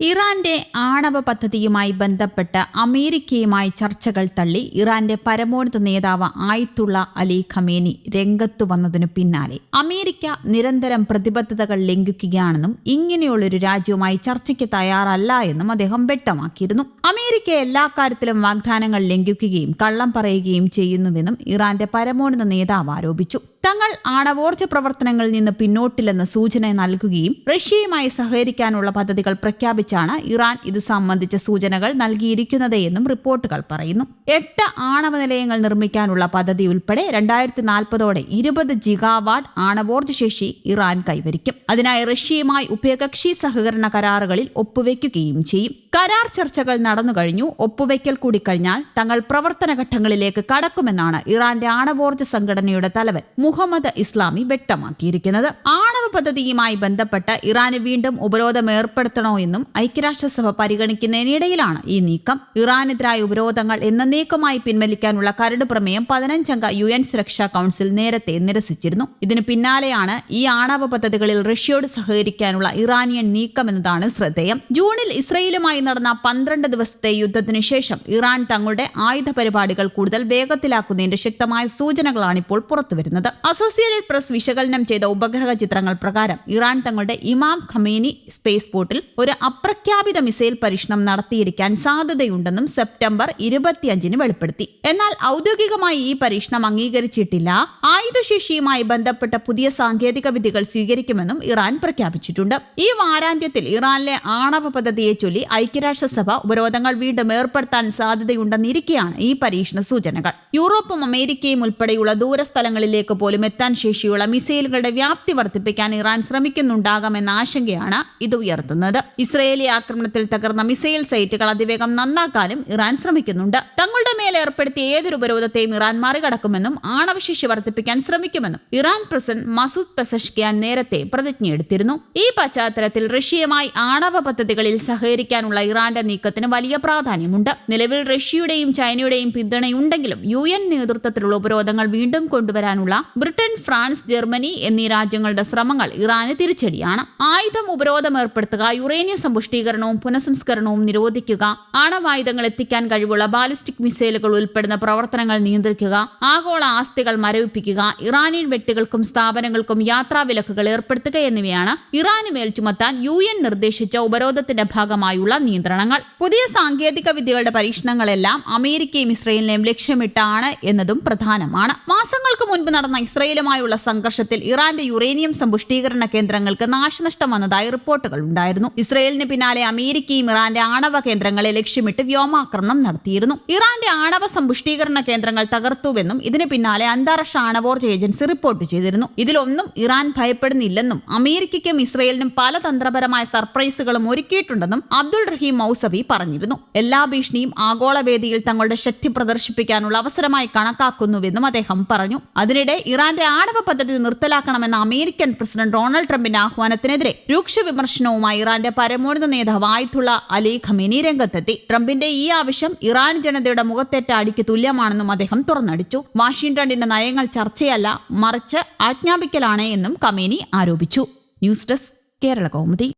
ഇറാന്റെ ആണവ പദ്ധതിയുമായി ബന്ധപ്പെട്ട് അമേരിക്കയുമായി ചർച്ചകൾ തള്ളി ഇറാന്റെ പരമോന്നത നേതാവ് ആയിത്തുള്ള അലി ഖമേനി രംഗത്തു വന്നതിനു പിന്നാലെ. അമേരിക്ക നിരന്തരം പ്രതിബദ്ധതകൾ ലംഘിക്കുകയാണെന്നും ഇങ്ങനെയുള്ളൊരു രാജ്യവുമായി ചർച്ചയ്ക്ക് തയ്യാറല്ല എന്നും അദ്ദേഹം വ്യക്തമാക്കിയിരുന്നു. അമേരിക്ക എല്ലാ കാര്യത്തിലും വാഗ്ദാനങ്ങൾ ലംഘിക്കുകയും കള്ളം പറയുകയും ചെയ്യുന്നുവെന്നും ഇറാന്റെ പരമോന്നത നേതാവ് ആരോപിച്ചു. തങ്ങൾ ആണവോർജ പ്രവർത്തനങ്ങളിൽ നിന്ന് പിന്നോട്ടില്ലെന്ന് സൂചന നൽകുകയും റഷ്യയുമായി സഹകരിക്കാനുള്ള പദ്ധതികൾ പ്രഖ്യാപിച്ചാണ് ഇറാൻ ഇത് സംബന്ധിച്ച സൂചനകൾ നൽകിയിരിക്കുന്നത് എന്നും റിപ്പോർട്ടുകൾ പറയുന്നു. എട്ട് ആണവ നിലയങ്ങൾ നിർമ്മിക്കാനുള്ള പദ്ധതി ഉൾപ്പെടെ രണ്ടായിരത്തി നാൽപ്പതോടെ ഇരുപത് ജിഗാവാട്ട് ആണവോർജ ശേഷി ഇറാൻ കൈവരിക്കും. അതിനായി റഷ്യയുമായി ഉഭയകക്ഷി സഹകരണ കരാറുകളിൽ ഒപ്പുവെക്കുകയും ചെയ്യും. കരാർ ചർച്ചകൾ നടന്നു കഴിഞ്ഞു. ഒപ്പുവെക്കൽ കൂടി കഴിഞ്ഞാൽ തങ്ങൾ പ്രവർത്തന ഘട്ടങ്ങളിലേക്ക് കടക്കുമെന്നാണ് ഇറാന്റെ ആണവോർജ സംഘടനയുടെ തലവൻ മുഹമ്മദ് ഇസ്ലാമി വ്യക്തമാക്കിയിരിക്കുന്നത്. ആണവ പദ്ധതിയുമായി ബന്ധപ്പെട്ട് ഇറാന് വീണ്ടും ഉപരോധം ഏർപ്പെടുത്തണോ എന്നും ഐക്യരാഷ്ട്രസഭ പരിഗണിക്കുന്നതിനിടയിലാണ് ഈ നീക്കം. ഇറാനെതിരായ ഉപരോധങ്ങൾ എന്നേക്കുമായി പിൻവലിക്കാനുള്ള കരട് പ്രമേയം പതിനഞ്ചംഗ യു എൻ സുരക്ഷാ കൌൺസിൽ നേരത്തെ നിരസിച്ചിരുന്നു. ഇതിന് പിന്നാലെയാണ് ഈ ആണവ പദ്ധതികളിൽ റഷ്യയോട് സഹകരിക്കാനുള്ള ഇറാനിയൻ നീക്കമെന്നതാണ് ശ്രദ്ധേയം. ജൂണിൽ ഇസ്രയേലുമായി നടന്ന പന്ത്രണ്ട് ദിവസത്തെ യുദ്ധത്തിനു ശേഷം ഇറാൻ തങ്ങളുടെ ആയുധ പരിപാടികൾ കൂടുതൽ വേഗത്തിലാക്കുന്നതിന്റെ ശക്തമായ സൂചനകളാണ് ഇപ്പോൾ പുറത്തുവരുന്നത്. അസോസിയേറ്റഡ് പ്രസ് വിശകലനം ചെയ്ത ഉപഗ്രഹ ചിത്രങ്ങൾ പ്രകാരം ഇറാൻ തങ്ങളുടെ ഇമാം ഖമേനി സ്പേസ് പോർട്ടിൽ ഒരു അപ്രഖ്യാപിത മിസൈൽ പരീക്ഷണം നടത്തിയിരിക്കാൻ സാധ്യതയുണ്ടെന്നും സെപ്റ്റംബർ ഇരുപത്തിയഞ്ചിന് വെളിപ്പെടുത്തി. എന്നാൽ ഔദ്യോഗികമായി ഈ പരീക്ഷണം അംഗീകരിച്ചിട്ടില്ല. ആയുധശേഷിയുമായി ബന്ധപ്പെട്ട പുതിയ സാങ്കേതിക വിദ്യകൾ സ്വീകരിക്കുമെന്നും ഇറാൻ പ്രഖ്യാപിച്ചിട്ടുണ്ട്. ഈ വാരാന്ത്യത്തിൽ ഇറാനിലെ ആണവ പദ്ധതിയെ ചൊല്ലി ഐക്യരാഷ്ട്രസഭ ഉപരോധങ്ങൾ വീണ്ടും ഏർപ്പെടുത്താൻ സാധ്യതയുണ്ടെന്നിരിക്കെയാണ് ഈ പരീക്ഷണ സൂചനകൾ. യൂറോപ്പും അമേരിക്കയും ഉൾപ്പെടെയുള്ള ദൂരസ്ഥലങ്ങളിലേക്ക് പോലും എത്താൻ ശേഷിയുള്ള മിസൈലുകളുടെ വ്യാപ്തി വർദ്ധിപ്പിക്കാൻ ഇറാൻ ശ്രമിക്കുന്നുണ്ടാകാമെന്ന ആശങ്കയാണ് ഇത് ഉയർത്തുന്നത്. ഇസ്രയേലി ആക്രമണത്തിൽ തകർന്ന മിസൈൽ സൈറ്റുകൾ അതിവേഗം നന്നാക്കാനും ഇറാൻ ശ്രമിക്കുന്നുണ്ട്. തങ്ങളുടെ മേൽ ഏർപ്പെടുത്തിയ ഏതൊരു ഉപരോധത്തെയും ഇറാൻ മറികടക്കുമെന്നും ആണവശേഷി വർദ്ധിപ്പിക്കാൻ ശ്രമിക്കുമെന്നും ഇറാൻ പ്രസിഡന്റ് മസൂദ് പെസഷ്കിയാൻ നേരത്തെ പ്രതിജ്ഞയെടുത്തിരുന്നു. ഈ പശ്ചാത്തലത്തിൽ റഷ്യയുമായി ആണവ പദ്ധതികളിൽ സഹകരിക്കാനുള്ള ഇറാന്റെ നീക്കത്തിന് വലിയ പ്രാധാന്യമുണ്ട്. നിലവിൽ റഷ്യയുടെയും ചൈനയുടെയും പിന്തുണയുണ്ടെങ്കിലും യു എൻ നേതൃത്വത്തിലുള്ള ഉപരോധങ്ങൾ വീണ്ടും കൊണ്ടുവരാനുള്ള ബ്രിട്ടൻ ഫ്രാൻസ് ജർമ്മനി എന്നീ രാജ്യങ്ങളുടെ ശ്രമങ്ങൾ ഇറാന് തിരിച്ചടിയാണ്. ആയുധം ഉപരോധം ഏർപ്പെടുത്തുക യുറേനിയം സമ്പുഷ്ടീകരണവും പുനഃസംസ്കരണവും നിരോധിക്കുക ആണവായുധങ്ങൾ എത്തിക്കാൻ കഴിവുള്ള ബാലിസ്റ്റിക് മിസൈലുകൾ ഉൾപ്പെടുന്ന പ്രവർത്തനങ്ങൾ നിയന്ത്രിക്കുക ആഗോള ആസ്തികൾ മരവിപ്പിക്കുക ഇറാനിയൻ വ്യക്തികൾക്കും സ്ഥാപനങ്ങൾക്കും യാത്രാ വിലക്കുകൾ ഏർപ്പെടുത്തുക എന്നിവയാണ് ഇറാന് മേൽ ചുമത്താൻ യു എൻ നിർദ്ദേശിച്ച ഉപരോധത്തിന്റെ ഭാഗമായുള്ള നിയന്ത്രണങ്ങൾ. പുതിയ സാങ്കേതിക വിദ്യകളുടെ പരീക്ഷണങ്ങളെല്ലാം അമേരിക്കയും ഇസ്രയേലിനെയും ലക്ഷ്യമിട്ടാണ് എന്നതും പ്രധാനമാണ്. മാസങ്ങൾക്ക് മുൻപ് നടന്ന ഇസ്രയേലുമായുള്ള സംഘർഷത്തിൽ ഇറാന്റെ യുറേനിയം സമ്പുഷ്ടീകരണ കേന്ദ്രങ്ങൾക്ക് നാശനഷ്ടം വന്നതായി റിപ്പോർട്ടുകൾ ഉണ്ടായിരുന്നു. ഇസ്രയേലിന് പിന്നാലെ അമേരിക്കയും ഇറാന്റെ ആണവ കേന്ദ്രങ്ങളെ ലക്ഷ്യമിട്ട് വ്യോമാക്രമണം നടത്തിയിരുന്നു. ഇറാന്റെ ആണവ സമ്പുഷ്ടീകരണ കേന്ദ്രങ്ങൾ തകർത്തുവെന്നും ഇതിന് പിന്നാലെ അന്താരാഷ്ട്ര ആണവോർജ ഏജൻസി റിപ്പോർട്ട് ചെയ്തിരുന്നു. ഇതിലൊന്നും ഇറാൻ ഭയപ്പെടുന്നില്ലെന്നും അമേരിക്കയ്ക്കും ഇസ്രയേലിനും പല തന്ത്രപരമായ സർപ്രൈസുകളും ഒരുക്കിയിട്ടുണ്ടെന്നും അബ്ദുൾ റഹീം മൌസവി പറഞ്ഞിരുന്നു. എല്ലാ ഭീഷണിയും ആഗോള വേദിയിൽ തങ്ങളുടെ ശക്തി പ്രദർശിപ്പിക്കാനുള്ള അവസരമായി കണക്കാക്കുന്നുവെന്നും അദ്ദേഹം പറഞ്ഞു. അതിനിടെ ഇറാന്റെ ആണവ പദ്ധതി നിർത്തലാക്കണമെന്ന അമേരിക്കൻ പ്രസിഡന്റ് ഡൊണാൾഡ് ട്രംപിന്റെ ആഹ്വാനത്തിനെതിരെ രൂക്ഷ വിമർശനവുമായി ഇറാന്റെ പരമോന്നത നേതാവ് ആയത്തുള്ള അലി ഖമീനി രംഗത്തെത്തി. ട്രംപിന്റെ ഈ ആവശ്യം ഇറാൻ ജനതയുടെ മുഖത്തേറ്റ അടിക്ക് തുല്യമാണെന്നും അദ്ദേഹം തുറന്നടിച്ചു. വാഷിംഗ്ടണിന്റെ നയങ്ങൾ ചർച്ചയല്ല മറിച്ച് ആജ്ഞാപിക്കലാണ് എന്നും കമേനി ആരോപിച്ചു. News desk Kerala Kaumudi.